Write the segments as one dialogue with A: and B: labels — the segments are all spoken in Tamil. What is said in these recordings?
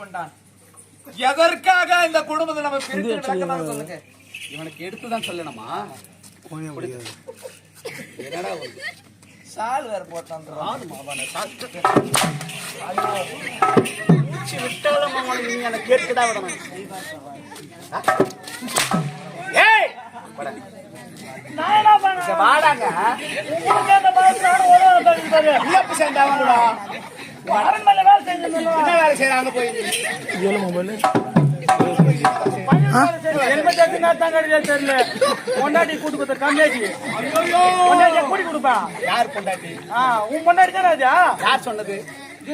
A: கொண்டான். எதற்காக இந்த குடும்பத்தை நம்ம பிரித்து விளக்கமாக சொல்லுங்க. இவனுக்கு எடுத்துதான் சொல்லணுமா? என்னடா சால் வேற போட்டான் விட்டாலும் அவனுக்கு நீ எனக்கு கேட்கடா விடணும் ஏய்! வாடாங்க. உள்ளப்பு சேர்ந்தாங்கடா என்ன செய்யறாங்க போய்
B: தெரியல. பொண்டாட்டி கூட்டு கொடுத்த கம்மியாச்சு பொண்டாட்டிய கூட்டி
A: யார் பொண்டாட்டி?
B: ஆ, உன் பொண்டாட்டி தானே
A: யார் சொன்னது?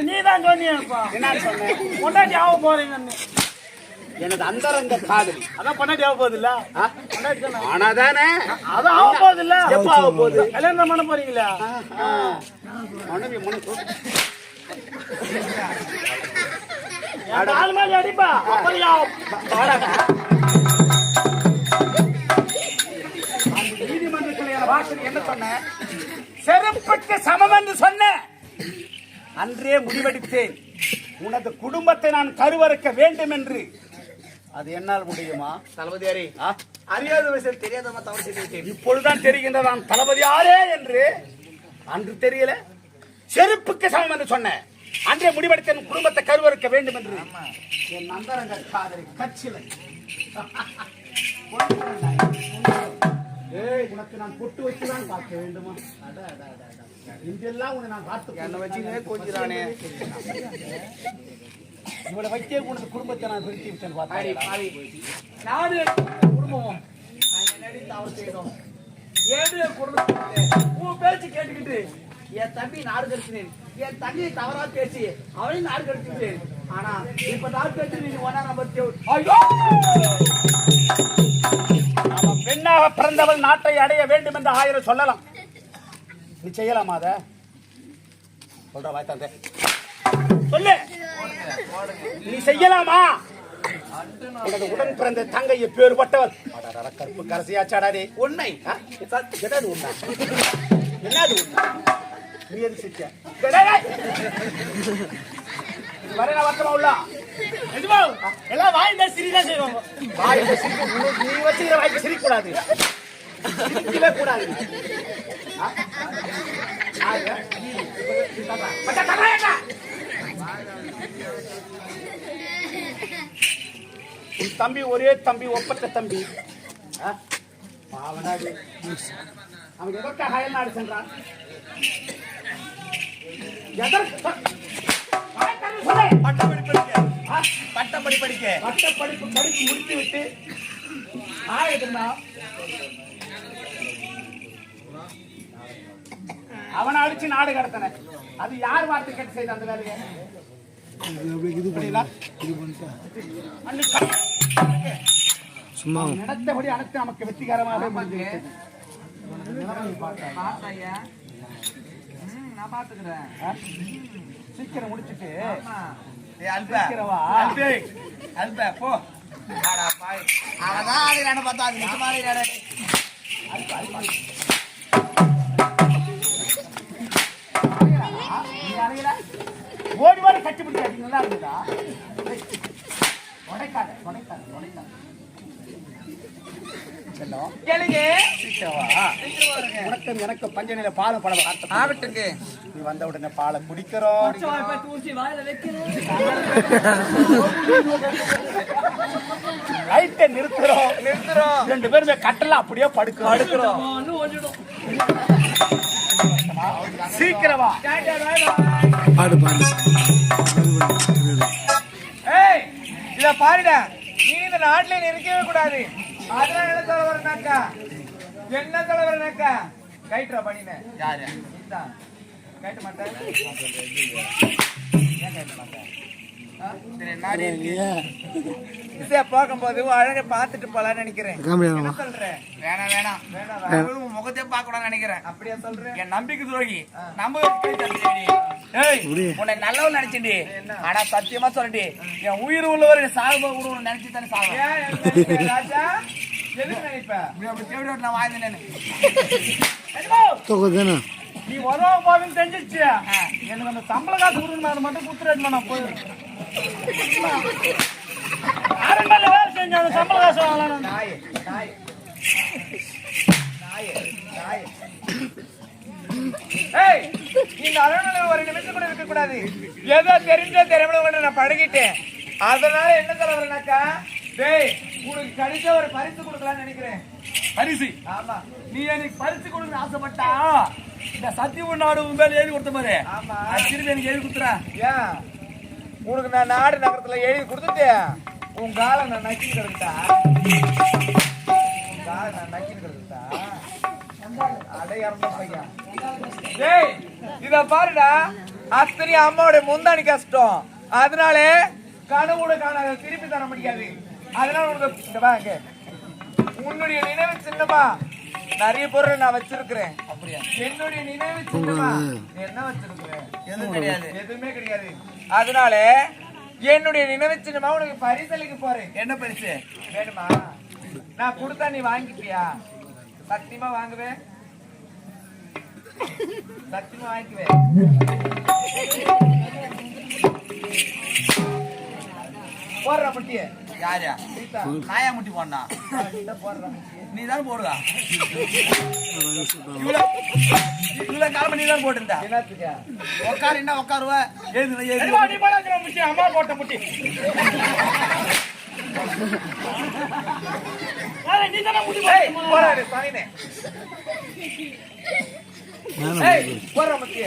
B: நீ தான் சொன்னியப்பா.
A: என்ன சொன்னேன்?
B: பொண்டாட்டி ஆக போறீங்கன்னு.
A: எனது அந்தரங்க காதலி.
B: அதான் பொண்டாட்டி ஆக போகுது இல்ல
A: ஆ?
B: பொண்டாட்டி தானே?
A: ஆனாதானே?
B: அது ஆக போகுது இல்ல
A: எப்ப ஆக போகுது?
B: கல்யாணம் பண்ண போறீங்களா.
A: மனைவி முனக்கு
B: நாலு மாதிரி அடிப்பா. அப்புறம் யா-
A: வாடாங்க. அந்த நீதிமன்றத்தில் என்ன சொன்ன? செருப்புக்கு சமம் என்று சொன்ன. அன்றே முடிவெடுத்தேன். உனது குடும்பத்தை நான் கருவறுக்க வேண்டும் என்று அது என்னால் முடியுமா?
C: தளபதியாரே? அறியாத வயசில் தெரியாதமா தவறு செய்து விட்டேன்
A: இப்பொழுதுதான் தெரிகின்ற நான் தளபதி யாரே என்று. அன்று தெரியல. செருப்புக்கு சமம் என்று சொன்னேன் அன்றே முடிவெடுத்த என் குடும்பத்தை கருவறுக்க வேண்டும் என்று. என் நந்தரங்க காதலி ஏய் உனக்கு நான் பொட்டு வச்சுதான் பார்க்க வேண்டுமா? அட, அட, அட, அட. இன்றெல்லாம் உன்னை நான் பார்த்து
C: என்னை வச்சுக்கினே கொஞ்சிறானே.
A: இவளை வைத்தே உனது குடும்பத்தை நான் பிரித்து விட்டேன் பார்த்தா
B: நாடு குடும்பம். நான் என்னடி தவறு செய்தோம்? ஏடு குடும்பம் உன் பேச்சு கேட்டுக்கிட்டு என் தம்பி நாடு கடிச்சினேன். என் தண்ணியை தவறா பேசி அவனையும் நாடு கடத்திட்டேன் ஆனா இப்ப நாடு பேசி நீ ஒன்னா நம்பர் ஐயோ!
A: பெண்ணாக பிறந்தவள் நாட்டை அடைய வேண்டும் என்று ஆயிரம் சொல்லலாம். நீ செய்யலாமா அத? சொல்ற வாய்த்தாங்க சொல்லு. நீ செய்யலாமா? உனது உடன் பிறந்த தங்கையை பேறுபட்டவள். பட்டவள் கருப்பு கரசியாச்சாடாதே
C: உண்மை
A: என்னது உண்மை என்னது உண்மை நீ எது சிக்க டேய், டேய். உள்ள
B: எல்லாம் வாய் தான் சிரிதான் செய்வாங்க
A: வாய் சிரிக்க நீ வச்சுக்கிற வாய்க்கு சிரிக்க கூடாது சிரிக்கவே கூடாது தம்பி ஒரே தம்பி ஒப்பற்ற தம்பி. பாவனாடி அவன் எதற்காக அயல்நாடு சென்றான்?
C: பட்டப்படி படிக்க
A: ஆ?
C: பட்டப்படி படிக்க
A: பட்ட படிப்பு படிப்பு முடித்து விட்டு ஆயுதுன்னா அவனை அடிச்சு நாடு கடத்தன அது யார் வார்த்தை கேட்டு செய்த அந்த வேலையை அவன் நினைத்தபடி அனைத்து நமக்கு வெற்றிகரமாக.
D: பார்த்தாயா? நான் பாத்துக்கிறேன்?
A: சீக்கிரம் முடிச்சிட்டு.
C: அல்ப
A: சீக்கிரவா
C: அல்பே அல்ப போ. ஆடா பாய். அவதான் ஆடுறானு பார்த்தா அது நிஜமா ஆடுறானே
A: நீ அணையில ஓடி ஓடி கட்டி பிடிச்சாடி நல்லா இருக்குதா உடைக்காத உடைக்காத உடைக்காத. உனக்கும் எனக்கு பஞ்சனில பாலும் வார்த்தை
D: ஆகட்டுங்க.
A: நீ வந்த உடனே பாலை குடிக்கிறோம். லைட்டை நிறுத்துறோம்.
D: நிறுத்துறோம்.
A: ரெண்டு பேருமே கட்டல அப்படியே படுக்கிறோம்.
D: அடுக்கிறோம்
A: சீக்கிரம்
D: ஏய் இத பாருடா. நீ இந்த நாட்டுல இருக்கவே கூடாது. அதெல்லாம் என்ன தலைவர்னாக்கா? என்ன தலைவர்னாக்கா? கைட்ரா பண்ணின.
C: யாரு?
D: இதான். கைட்ட மாட்டேன். ஏன் கைட்ட மாட்டேன்? உன் அழகை பார்த்துட்டு போலான்னு நினைக்கிறேன். என்ன சொல்றேன்
C: வேணாம் வேணாம்.
D: வேணாம்
C: முகத்தை பார்க்க கூடாதுன்னு நினைக்கிறேன்.
D: அப்படியா சொல்றேன்
C: என் நம்பிக்கை துரோகி. ஏய் உன்னை நல்லவன் நினைச்சேன்டி ஆனா சத்தியமா சொல்லடி என் உயிர் உள்ளவர் சாகுபா கூட நினைச்சு தானே சாகும்
D: ராஜா? எதுக்கு நினைப்ப?
C: இப்படி அப்படி தேடி விட்டு நான் வாழ்ந்தேன்
B: நீ உதவ போதுன்னு தெரிஞ்சிச்சு எனக்கு அந்த சம்பள காசு கொடுக்கணும் அதை மட்டும் குத்துறேன் நான் போயிடுறேன்
A: அரண்மனையில வேலை செஞ்சவன் சம்பள காசு வாங்கலாம்
D: நாய் நாய் நாய் நாய் ஏய் இந்த அரண்மனை ஒரு நிமிஷம் கூட இருக்க கூடாது. ஏதோ தெரிஞ்ச தெரியாமல கூட நான் பழகிட்டேன் அதனால என்ன தலைவர்னாக்கா டேய் உனக்கு கிடைச்ச ஒரு பரிசு கொடுக்கலாம்னு நினைக்கிறேன்.
C: பரிசு?
D: ஆமா.
C: நீ எனக்கு பரிசு கொடுக்கணும்னு ஆசைப்பட்டா இந்த சத்தியமூர் நாடு உன் மேல எழுதி கொடுத்த மாதிரி
D: ஆமா.
C: திருப்பி எனக்கு எழுதி கொடுத்துறா
D: ஏன்? உனக்கு நான் நாடு நகரத்துல எழுதி கொடுத்துட்டு உன் காலை நான் நக்கி கிடக்குதா உன் காலை நான் நக்கி கிடக்குதா அடே பையன். டேய் இத பாருடா. அத்தனை அம்மாவுடைய முந்தாணி கஷ்டம். அதனால கனவோட காண திருப்பி தர முடியாது. அதனால உனக்கு வாங்க உன்னுடைய நினைவு சின்னமா நிறைய பொருள் நான் வச்சிருக்கிறேன். என்னுடைய நினைவு சின்னமா? என்ன வச்சிருக்கிறேன்
C: எதுவும் கிடையாது.
D: எதுவுமே கிடையாது. அதனால என்னுடைய நினைவு சின்னமா உனக்கு பரிசளிக்க போறேன்.
C: என்ன பரிசு?
D: வேணுமா? நான் கொடுத்தா நீ வாங்கிப்பியா? சத்தியமா வாங்குவேன் சத்தியமா வாங்கிக்குவேன் போடுற முட்டிய
C: யாரு? நாயா முட்டி போனா
D: போடுற. முட்டிய
C: நீ தான் போடுவா இவ்வளவு காலம் நீ தான் போட்டிருந்தா உட்காரு என்ன உட்காருவ
A: அம்மா போட்ட முட்டி. ஏய், நீ தானே முட்டி?
D: போறாரு சாயினே போடுற முட்டிய.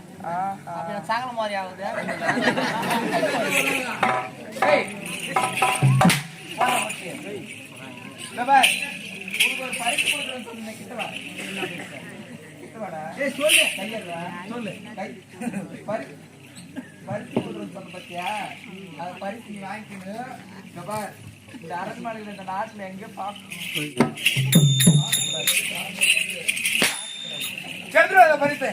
D: ஆஹா.
C: சாகல மாதிரி ஆகுது. சொல்லு சொல்லு.
D: கை. பரி பரிசு கொடுக்குறேன்னு சொன்ன பாத்தியா? அது பரிசு நீ வாங்கிக்கணும். இந்த அரண்மனையில் இந்த நாட்டுல எங்க பார்க்கணும் சென்று பரிசு